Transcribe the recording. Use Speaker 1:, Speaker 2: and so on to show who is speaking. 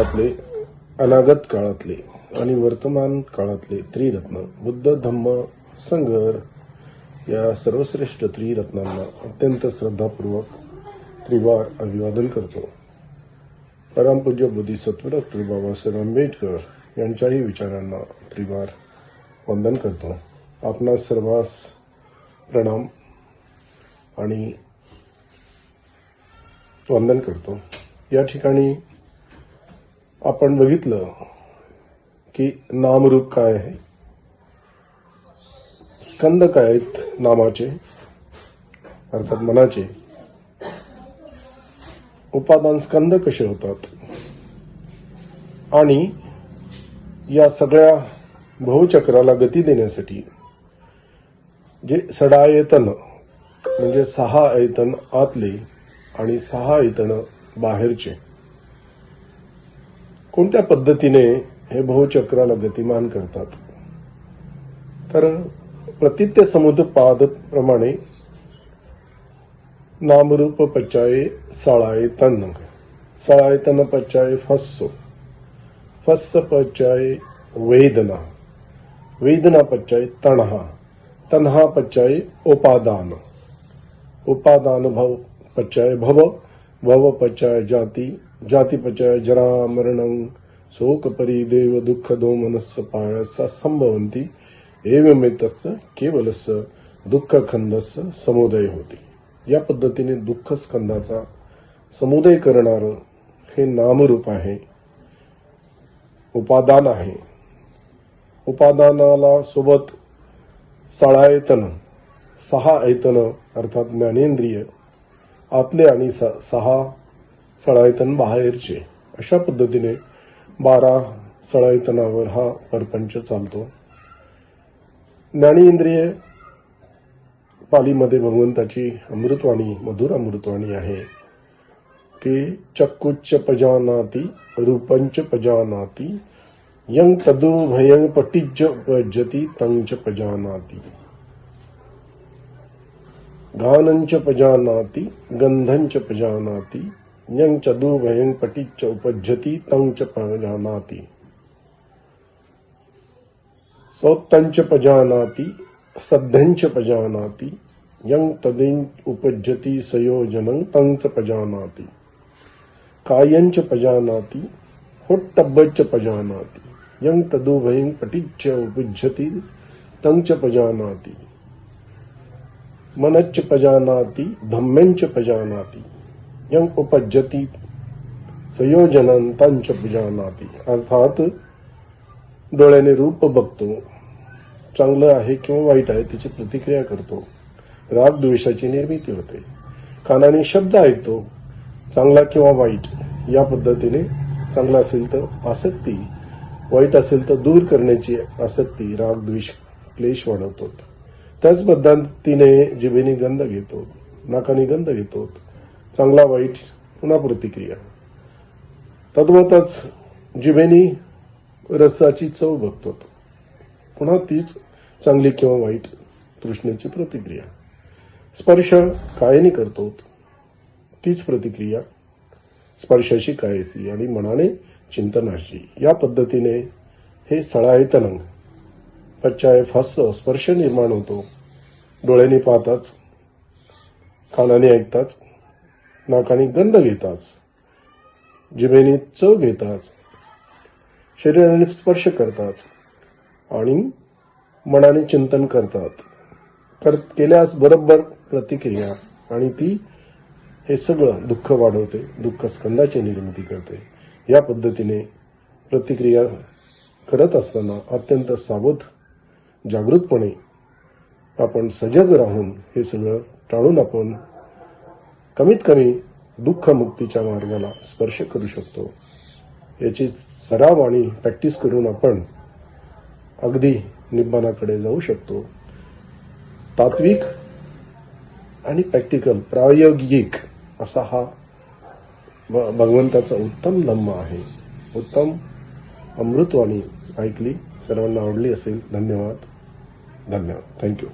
Speaker 1: काळातले अनागत काळातले आणि वर्तमान काळातले त्रिरत्न बुद्ध धम्म संगर या सर्वश्रेष्ठ त्रिरत्नांना अत्यंत श्रद्धापूर्वक त्रिवार अभिवादन करतो. परमपूज्य बोधिसत्व डॉक्टर बाबासाहेब आंबेडकर यांच्याही विचारांना त्रिवार वंदन करतो. आपणा सर्वांस प्रणाम आणि वंदन करतो. या ठिकाणी आपण बघितलं की नामरूप काय आहे? स्कंद काय आहेत नामाचे? अर्थात मनाचे. उपादान स्कंद कसे होतात? आणि या सगळ्या बहुचक्राला गती देण्यासाठी जे सडायतन म्हणजे सहा आयतन आतले आणि सहा आयतन बाहेरचे कोणत्या पद्धतीने हे बहुचक्राला गतिमान करतात? तर प्रतित्य समुद्र प्रमाणे नामरूप पचाये सळाये तन सळाये तन पचाये फस्सो. फस्स पचाये वेदना. वेदना पचाये तणहा तन्हा पचाये उपादान. उपादान भव पचाय भव. भव पचाय जाती. जाती जरा मरण शोक परिदेव दुःख दो मनस्स पायस संभवंती एवमेतस् केवलस दुःख खंदस समुदय होते। या पद्धतीने दुःख स्कंदाचा समुदय करणार हे नामरूप आहे उपादान आहे। उपादानाला सोबत साळायतन सहा ऐतन अर्थात ज्ञानेंद्रिय आतले आणि स- सहा सळायतन बाहेरचे. अशा पद्धतीने बारा सळायतनावर हा परपंच चालतो. ज्ञानेंद्रिय पालीमध्ये भगवंताची अमृतवाणी मधुर अमृतवाणी आहे. की चक्कुच्च पजानाती रूपंच पजानाती यंग तदु भयंग पटिज्ज उपजती तंच पजानाती. गानंच पजानाती गंधंच पजानाती यं च दुभयं पटिच्च उपज्जति तं च पजानाति सौत्तंच पजानाति सद्धंच पजानाति यं तदिं उपज्जति सयोजनं तं च पजानाति कायंच पजानाति हुट्टब्बच्च पजानाति यं तदुभयं पटिच्च उपज्जति तं च पजानाति मनच्च पजानाति धम्मेंच पजानाति यम उपज्जति संयोजनं तंच अर्थात डोळ्याने रूप बघतो चांगलं आहे किंवा वाईट आहे त्याची प्रतिक्रिया करतो. राग द्वेषाची निर्मिती होते. कानाने शब्द ऐकतो चांगला किंवा वाईट या पद्धतीने चांगला असेल तर आसक्ती वाईट असेल तर दूर करण्याची आसक्ती राग द्वेष क्लेश वाढवतो. त्याच पद्धतीने जिभेने गंध घेतो नाकाने गंध घेतो. चांगला वाईट पुन्हा प्रतिक्रिया. तद्वतच जिभेनी रसाची चव बघतो पुन्हा तीच चांगली किंवा वाईट तृष्णेची प्रतिक्रिया. स्पर्श कायने करतो तीच प्रतिक्रिया स्पर्शाशी कायसी आणि मनाने चिंतनाशी. या पद्धतीने हे सळायतनंग पच्चाय फास स्पर्श निर्माण होतो. डोळ्याने पाहताच कानाने ऐकताच नाकाने गंध घेताच. जिभेने चव घेताच. शरीराने स्पर्श करताच. आणि मनाने चिंतन करतात. कर केल्यास बरोबर प्रतिक्रिया. आणि ती हे सगळं दुःख वाढवते. दुःख स्कंदाची निर्मिती करते. या पद्धतीने प्रतिक्रिया करत असताना अत्यंत सावध जागृतपणे आपण सजग राहून हे सगळं टाळून आपण कमीत कमी दुःखमुक्तीच्या मार्गाला स्पर्श करू शकतो. याची सराव आणि प्रॅक्टिस करून आपण अगदी निब्बानाकडे जाऊ शकतो. तात्विक आणि प्रॅक्टिकल प्रायोगिक असा हा भ- भगवंताचा उत्तम धम्म आहे. उत्तम अमृतवाणी ऐकली. सर्वांना आवडली असेल. धन्यवाद. धन्यवाद. थँक्यू